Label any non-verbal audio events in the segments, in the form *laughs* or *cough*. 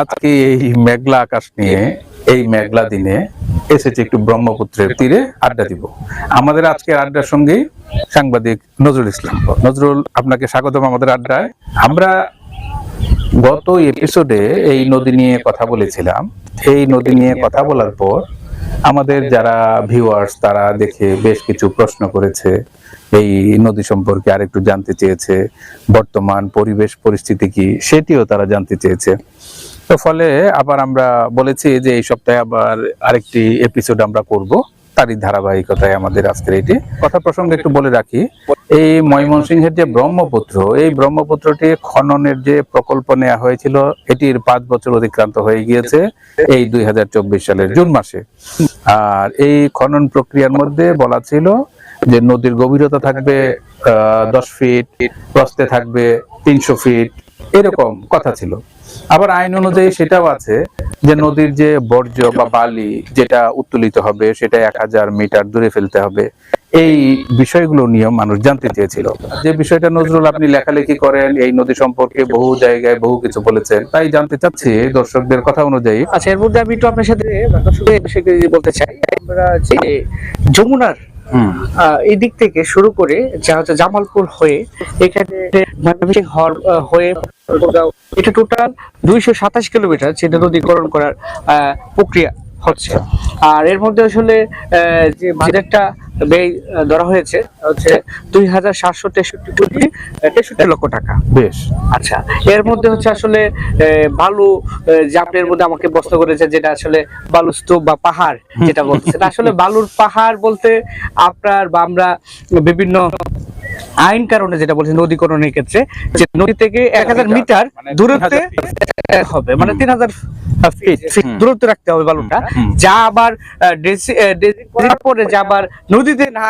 আজকে এই মেঘলা আকাশ নিয়ে, এই মেঘলা দিনে এসেছে একটু ব্রহ্মপুত্রের তীরে আড্ডা দিব। আমাদের আজকের আড্ডার সঙ্গে সাংবাদিক নজরুল ইসলাম। নজরুল, আপনাকে স্বাগতম আমাদের আড্ডায়। আমরা গত এপিসোডে এই নদী নিয়ে কথা বলেছিলাম। এই নদী নিয়ে কথা বলার পর আমাদের যারা ভিউয়ার্স তারা দেখে বেশ কিছু প্রশ্ন করেছে। এই নদী সম্পর্কে আরেকটু জানতে চেয়েছে। বর্তমান পরিবেশ পরিস্থিতি কি, সেটিও তারা জানতে চেয়েছে। তো ফলে আবার আমরা বলেছি যে এই সপ্তাহে আবার আরেকটি এপিসোড আমরা করব। তারই ধারাবাহিকতায় আমাদের আজকের এটি। কথা প্রসঙ্গে একটু বলে রাখি এই ময়মনসিংহের যে ব্রহ্মপুত্র এই ব্রহ্মপুত্রটি খননের যে প্রকল্প নেওয়া হয়েছিল এটির পাঁচ বছর অতিক্রান্ত হয়ে গিয়েছে এই দুই হাজার চব্বিশ সালের জুন মাসে। আর এই খনন প্রক্রিয়ার মধ্যে বলা ছিল যে নদীর গভীরতা থাকবে আহ, দশ ফিট প্রস্তে থাকবে তিনশো ফিট এরকম কথা ছিল। আবার আইন অনুযায়ী সেটাও আছে যে নদীর যে বর্জ্য বা বালি যেটা উত্তোলিত হবে, সেটা এক হাজার মিটার দূরে ফেলতে হবে। এই বিষয়গুলো নিয়েও মানুষ জানতে চেয়েছিল। যে বিষয়টা নজরুল আপনি লেখালেখি করেন, এই নদী সম্পর্কে বহু জায়গায় বহু কিছু বলেছেন, তাই জানতে চাচ্ছি দর্শকদের কথা অনুযায়ী। আচ্ছা এর মধ্যে আমি একটু আপনার সাথে বলতে চাই, আমরা যে যমুনার হুম। আহ, এই দিক থেকে শুরু করে যা হচ্ছে জামালপুর হয়ে এখানে হয়ে এটা টোটাল দুইশো সাতাশ কিলোমিটার যেটা নদীকরণ করার প্রক্রিয়া। হচ্ছে। আর এর মধ্যে আসলে যে বাজেটটা ব্যয় ধরা হয়েছে হচ্ছে দুই হাজার সাতশো তেষট্টি কোটি তেষট্টি লক্ষ টাকা। বেশ। আচ্ছা এর মধ্যে হচ্ছে আসলে বালু যে মধ্যে আমাকে প্রশ্ন করেছে যেটা আসলে বালু স্তূপ বা পাহাড় যেটা বলছেন আসলে বালুর পাহাড় বলতে আপনার বা আমরা বিভিন্ন আইন কারণে যেটা বলছেন নদীকরণের ক্ষেত্রে যে নদী থেকে এক হাজার মিটার দূরত্বে হবে মানে তিন হাজার। দূরত্ব রাখতে হবে বালুটা যা আবার পরে যা আবার নদীতে না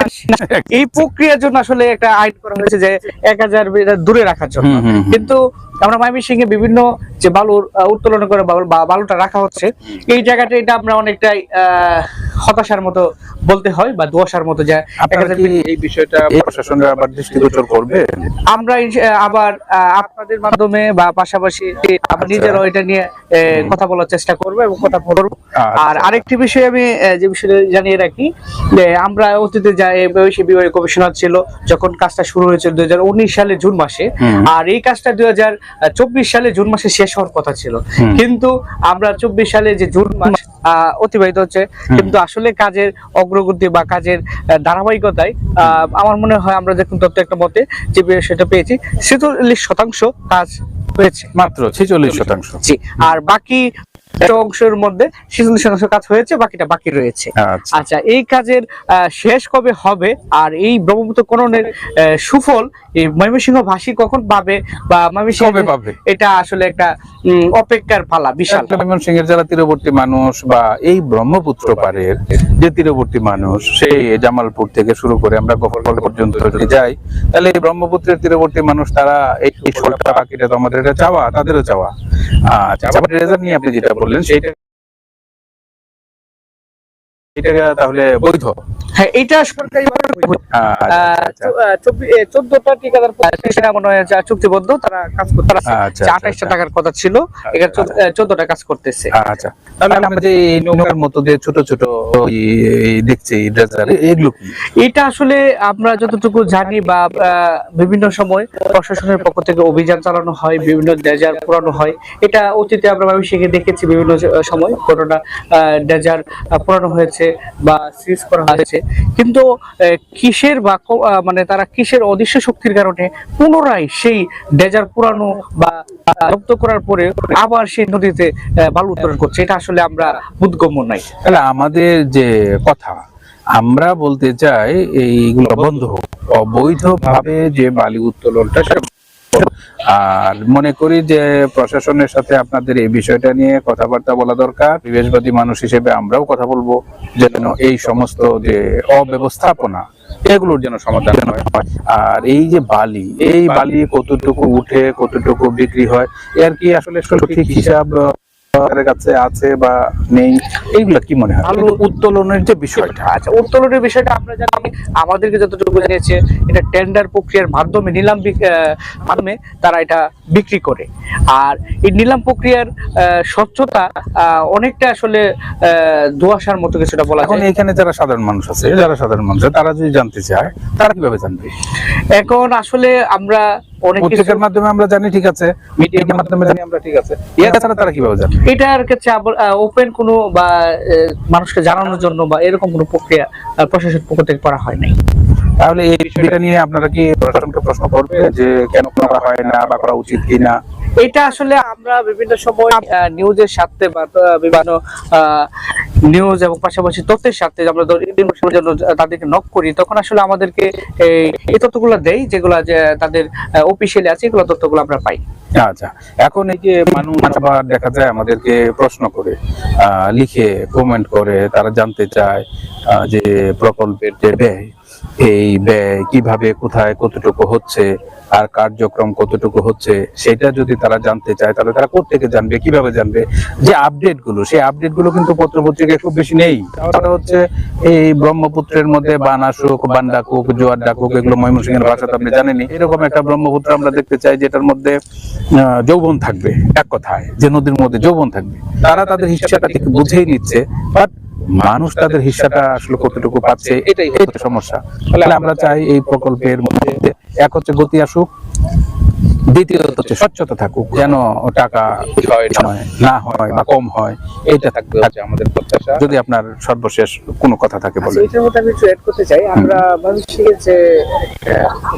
এই প্রক্রিয়ার জন্য আসলে একটা আইন করা হয়েছে যে এক হাজার দূরে রাখার জন্য। কিন্তু আমরা ময়মনসিংহে বিভিন্ন যে বালুর উত্তোলন করে বালুটা রাখা হচ্ছে এই জায়গাটা এটা আমরা অনেকটাই হতাশার মতো বলতে হয় বা দোয়াশার মতো যে এক আপনারা হাজার কি এই বিষয়টা প্রশাসনের আবার দৃষ্টিগোচর করবে। আমরা আবার আপনাদের মাধ্যমে বা পাশাপাশি আচ্ছা। নিজেরাও এটা নিয়ে কথা বলার চেষ্টা করব এবং কথা বলব। আচ্ছা। আর আরেকটি বিষয় আমি যে বিষয়টা জানিয়ে রাখি যে আমরা অতীতে যা বৈশী বিভাগ কমিশনার ছিল যখন কাজটা শুরু হয়েছিল দুই হাজার উনিশ সালে জুন মাসে আর এই কাজটা দুই সালে জুন মাসে শেষ হওয়ার কথা ছিল। কিন্তু আমরা চব্বিশ সালে যে জুন মাস অতিবাহিত হচ্ছে কিন্তু আসলে কাজের অগ্রগতি বা কাজের ধারাবাহিকতায় আহ, আমার মনে হয় আমরা দেখুন তথ্য একটা মতে যে সেটা পেয়েছি ছেচল্লিশ শতাংশ কাজ হয়েছে। মাত্র ছেচল্লিশ শতাংশ। জি আর বাকি অংশের মধ্যে ছেচল্লিশ শতাংশ কাজ হয়েছে বাকিটা বাকি রয়েছে আচ্ছা আচ্ছা এই কাজের শেষ কবে হবে আর এই ব্রহ্মপুত্র খননের সুফল এই ময়মনসিংহ ভাষী কখন পাবে বা ময়মনসিংহ পাবে? এটা আসলে একটা অপেক্ষার পালা বিশাল ময়মনসিংহের যারা তীরবর্তী মানুষ বা এই ব্রহ্মপুত্র পাড়ের যে তীরবর্তী মানুষ সেই জামালপুর থেকে শুরু করে আমরা গফরফল পর্যন্ত যদি যাই তাহলে এই ব্রহ্মপুত্রের তীরবর্তী মানুষ তারা এই এই সরকার পাখিটা তো আমাদের এটা চাওয়া তাদেরও চাওয়া আচ্ছা রেজাল্ট নিয়ে আপনি যেটা বললেন সেইটা এটা তাহলে বৈধ? হ্যাঁ এটা সরকারি চোদ্দটা ঠিকাদার সেটা মনে হয় চুক্তিবদ্ধ তারা কাজ করতে তারা যে আঠাশটা। টাকার কথা ছিল এখানে চোদ্দটা কাজ করতেছে। আচ্ছা তাহলে আমরা যে নৌকার মতো যে ছোট ছোট দেখছি এগুলো এটা আসলে আমরা যতটুকু জানি বা বিভিন্ন সময় প্রশাসনের পক্ষ থেকে অভিযান চালানো হয় বিভিন্ন ডেজার পোড়ানো হয়। এটা অতীতে আমরা দেখেছি বিভিন্ন সময় ঘটনা ডেজার পোড়ানো হয়েছে। বা সিজ করা হয়েছে। কিন্তু কিসের বা মানে তারা কিসের অদৃশ্য শক্তির কারণে পুনরায় সেই ডেজার পুরানো বা রপ্ত করার পরে আবার সেই নদীতে বালু উত্তোলন করছে। এটা আসলে আমরা বুদ্ধগম্য নাই তাহলে আমাদের যে কথা, আমরা বলতে চাই এইগুলো বন্ধ হোক। অবৈধভাবে যে বালি উত্তোলনটা সেটা। আর মনে করি যে প্রশাসনের সাথে আপনাদের এই বিষয়টা নিয়ে কথাবার্তা বলা দরকার। পরিবেশবাদী মানুষ হিসেবে আমরাও কথা বলব যেন এই সমস্ত যে অব্যবস্থাপনা, এগুলোর যেন সমাধান হয়। আর এই যে বালি, এই বালি কতটুকু উঠে, কতটুকু বিক্রি হয়, এর কি আসলে সঠিক হিসাব সরকারের কাছে আছে বা নেই এইগুলো কি মনে হয়? উত্তোলনের যে বিষয়টা আচ্ছা উত্তোলনের বিষয়টা আমাদেরকে যতটুকু জানিয়েছে এটা টেন্ডার প্রক্রিয়ার মাধ্যমে নিলাম মাধ্যমে তারা এটা বিক্রি করে। আর এই নিলাম প্রক্রিয়ার স্বচ্ছতা অনেকটা আসলে আহ, ধোঁয়াশার মতো কিছুটা বলা এখন এখানে যারা সাধারণ মানুষ আছে যারা সাধারণ মানুষ আছে, তারা যদি জানতে চায় তারা কীভাবে জানবে? এখন আসলে আমরা পত্রিকার মাধ্যমে আমরা জানি ঠিক আছে মিডিয়ার মাধ্যমে জানি আমরা ঠিক আছে। এছাড়া তারা কীভাবে জানবে এটার ক্ষেত্রে ওপেন কোনো বা মানুষকে জানানোর জন্য বা এরকম কোনো প্রক্রিয়া প্রশাসন পক্ষ থেকে করা হয় নাই। তাহলে এই বিষয়টা নিয়ে আপনারা কি প্রশাসনকে প্রশ্ন করবে যে কেন করা হয় না বা করা উচিত কিনা? এটা আসলে আমরা বিভিন্ন সময় নিউজের সাথে বা বিভিন্ন নিউজ এবং পাশাপাশি তথ্যের সাথে আমরা এর জন্য তাদেরকে নক করি, তখন আসলে আমাদেরকে এই তথ্যগুলো দেয় যেগুলো তাদের অফিসিয়ালি আছে, এগুলো তথ্যগুলো আমরা পাই। আচ্ছা এখন এই যে মানুষ আবার দেখা যায় আমাদেরকে প্রশ্ন করে লিখে কমেন্ট করে, তারা জানতে চায় যে প্রকল্পের যে ব্যয় এই ব্যয় কীভাবে, কোথায়, কতটুকু হচ্ছে, আর কার্যক্রম কতটুকু হচ্ছে, সেটা যদি তারা জানতে চায়, তাহলে তারা কোথেকে জানবে, কীভাবে জানবে? যে আপডেটগুলো সেই আপডেটগুলো কিন্তু পত্র পত্রিকায় খুব বেশি নেই। তাহলে হচ্ছে এই ব্রহ্মপুত্রের মধ্যে বান আসুক বান ডাকুক জোয়ার ডাকুক এগুলো ময়মনসিংহের ভাষা তো আপনি জানেনই। এরকম একটা ব্রহ্মপুত্র আমরা দেখতে চাই, যেটার মধ্যে যৌবন থাকবে, এক কথায়, যে নদীর মধ্যে যৌবন থাকবে। তারা তাদের হিসাবটা থেকে বুঝেই নিচ্ছে বাট মানুষ তাদের হিসাটা আসলে কতটুকু পাচ্ছে এটাই হচ্ছে সমস্যা। তাহলে আমরা চাই এই প্রকল্পের মধ্যে এক হচ্ছে গতি আসুক দ্বিতীয়ত হচ্ছে স্বচ্ছতা থাকুক যেন টাকা না। হয় বা কম হয় এটা থাকবে আমাদের প্রত্যাশা। যদি আপনার সর্বশেষ কোনো কথা থাকে বলে এটার মধ্যে আমি একটু অ্যাড করতে চাই। আমরা ময়মনসিংহের যে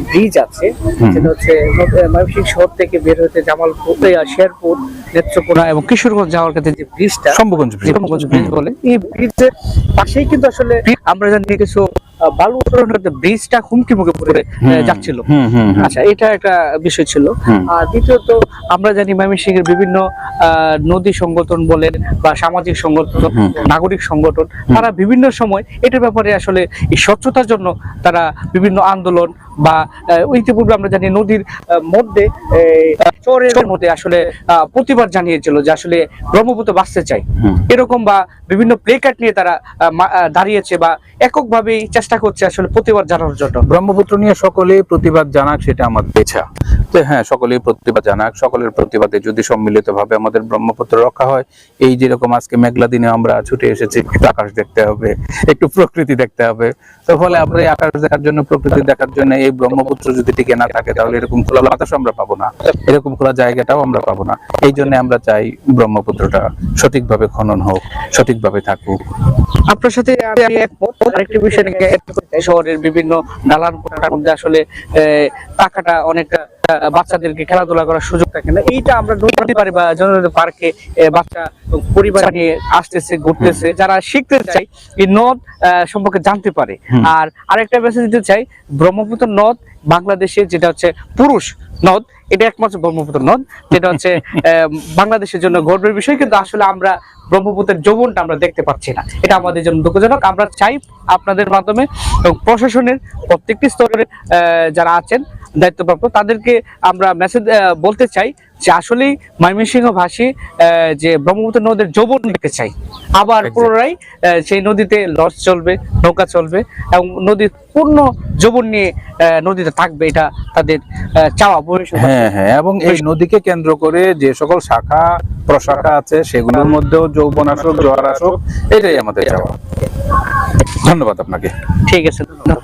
ব্রিজ আছে। সেটা হচ্ছে ময়মনসিংহ শহর থেকে বের হতে জামালপুর শেরপুর নেত্রকোনা এবং কিশোরগঞ্জ যাওয়ার ক্ষেত্রে যে ব্রিজটা শম্ভুগঞ্জ ব্রিজ। ব্রিজ বলে এই ব্রিজের পাশেই কিন্তু আসলে আমরা জানি কিছু বালু উত্তোলনের ব্রিজটা হুমকি মুখে পড়ে যাচ্ছিল। আচ্ছা এটা একটা বিষয় ছিল। আর দ্বিতীয়ত আমরা জানি ময়মনসিংহের বিভিন্ন আহ, নদী সংগঠন বলেন বা সামাজিক সংগঠন নাগরিক সংগঠন তারা বিভিন্ন সময় এটার ব্যাপারে আসলে এই স্বচ্ছতার জন্য তারা বিভিন্ন আন্দোলন বা ইতিপূর্বে আমরা জানি নদীর মধ্যে চরের মধ্যে আসলে প্রতিবাদ জানিয়েছিল যে আসলে ব্রহ্মপুত্র বাঁচতে চাই। এরকম বা বিভিন্ন প্লে কার্ড নিয়ে তারা দাঁড়িয়েছে বা এককভাবেই চেষ্টা করছে আসলে প্রতিবাদ জানানোর জন্য। ব্রহ্মপুত্র নিয়ে সকলে প্রতিবাদ জানাক সেটা আমাদের ইচ্ছা তো হ্যাঁ সকলেই প্রতিবাদ জানাক সকলের প্রতিবাদে যদি সম্মিলিত ভাবে আমাদের ব্রহ্মপুত্র রক্ষা হয় এই যেরকম আজকে মেঘলা দিনে আমরা ছুটে এসেছি একটু আকাশ দেখতে হবে একটু প্রকৃতি দেখতে হবে। তো ফলে আমরা আকাশ দেখার জন্য প্রকৃতি দেখার জন্য এই ব্রহ্মপুত্র যদি টিকে না থাকে, তাহলে এরকম খোলা বাতাস আমরা পাবো না। এরকম খোলা জায়গাটাও আমরা পাবো না। এই জন্য আমরা চাই ব্রহ্মপুত্রটা সঠিকভাবে খনন হোক, সঠিকভাবে থাকুক। আপনার সাথে আমি আরেকটি বিষয় নিয়ে। শহরের বিভিন্ন দালান কোঠার মধ্যে আসলে টাকাটা অনেকটা বাচ্চাদেরকে খেলাধুলা করার সুযোগ থাকে না। এইটা আমরা পারি বা পার্কে বাচ্চা পরিবার নিয়ে আসতেছে ঘুরতেছে যারা শিখতে চাই এই নদ সম্পর্কে জানতে পারে। আর আরেকটা মেসেজ দিতে চাই ব্রহ্মপুত্র নদ বাংলাদেশের যেটা হচ্ছে পুরুষ নদ এটা একমাত্র ব্রহ্মপুত্র নদ যেটা হচ্ছে *laughs* বাংলাদেশের জন্য গর্বের বিষয় কিন্তু আসলে আমরা ব্রহ্মপুত্রের যৌবনটা আমরা দেখতে পাচ্ছি না। এটা আমাদের জন্য দুঃখজনক। আমরা চাই আপনাদের মাধ্যমে এবং প্রশাসনের প্রত্যেকটি স্তরের আহ, যারা আছেন দায়িত্বপ্রাপ্ত তাদেরকে আমরা মেসেজ বলতে চাই যে আসলেই ময়মনসিংহ ভাষী আহ, যে ব্রহ্মপুত্র নদীর যৌবন দেখতে চাই। আবার. পুনরায় সেই নদীতে লঞ্চ চলবে নৌকা চলবে এবং নদীর পূর্ণ যৌবন নিয়ে নদীতে থাকবে এটা তাদের চাওয়া হ্যাঁ হ্যাঁ এবং এই নদীকে কেন্দ্র করে যে সকল শাখা প্রশাখা আছে সেগুলোর মধ্যেও যৌবন আসুক জোয়ার আসুক এটাই আমাদের চাওয়া। ধন্যবাদ আপনাকে। ঠিক আছে ধন্যবাদ।